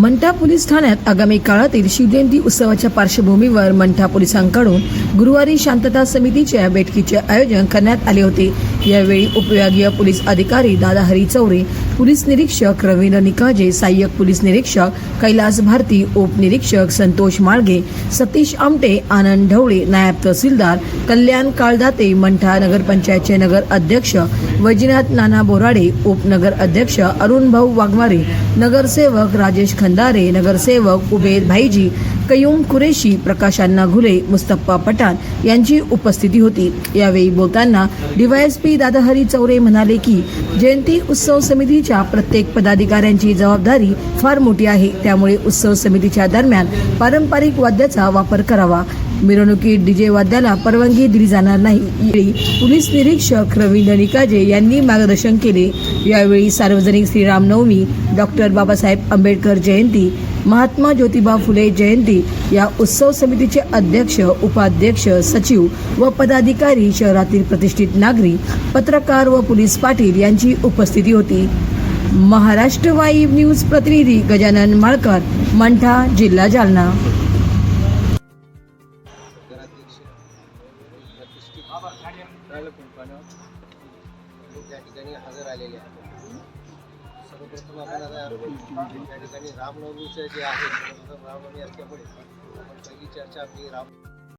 Mantha police ठाण्यात आगामी काळातील शिवजयंती उत्सवाच्या पार्श्वभूमीवर मंठा पोलिसांकडून गुरुवारी शांतता समितीच्या बैठकीचे आयोजन करण्यात आले होते. यावेळी उपविभागीय पोलीस अधिकारी दादा हरी चौरे पोलीस निरीक्षक रवींद्र निकाजे सहाय्यक पोलीस निरीक्षक कैलास भारती उपनिरीक्षक संतोष माळगे सतीश आमटे आनंद ढवळे नायब तहसीलदार कल्याण काळदाते मंठा नगरपंचायतचे नगर अध्यक्ष वैजनाथ नाना बोराडे उपनगर अध्यक्ष अरुण भाऊ वाघमारे नगरसेवक राजेश खंदारे नगरसेवक उबेद भाईजी कयूम कुरेशी प्रकाशांना घुले मुस्तप्पा पठाण यांची उपस्थिती होती. यावेळी बोलताना डीवायएसपी दादाहरी चौरे म्हणाले की जयंती उत्सव समितीच्या प्रत्येक पदाधिकाऱ्यांची जबाबदारी फार मोठी आहे. त्यामुळे उत्सव समितीच्या दरम्यान पारंपरिक वाद्याचा वापर करावा. मिरवणुकीत डीजे वाद्याला परवानगी दिली जाणार नाही. यावेळी पोलीस निरीक्षक रवींद्र निकाजे यांनी मार्गदर्शन केले. यावेळी सार्वजनिक श्रीरामनवमी डॉक्टर बाबासाहेब आंबेडकर जयंती महात्मा ज्योतिबा फुले जयंती या उत्सव समितीचे अध्यक्ष उपाध्यक्ष सचिव व पदाधिकारी शहरातील प्रतिष्ठित नागरिक पत्रकार व पोलीस पाटील यांची उपस्थिती होती. महाराष्ट्र वाईब न्यूज प्रतिनिधी गजानन माळकर मंठा जिल्हा जालना. प्रतिष्ठित राहिलं कुंपानं ठिकाणी हजर आलेले आहेत. सर्वप्रथम आपण आता त्या ठिकाणी रामनवमीचं जे आहे सर्वप्रथम रामनवमी असल्यामुळे आपण पहिली चर्चा आपली राम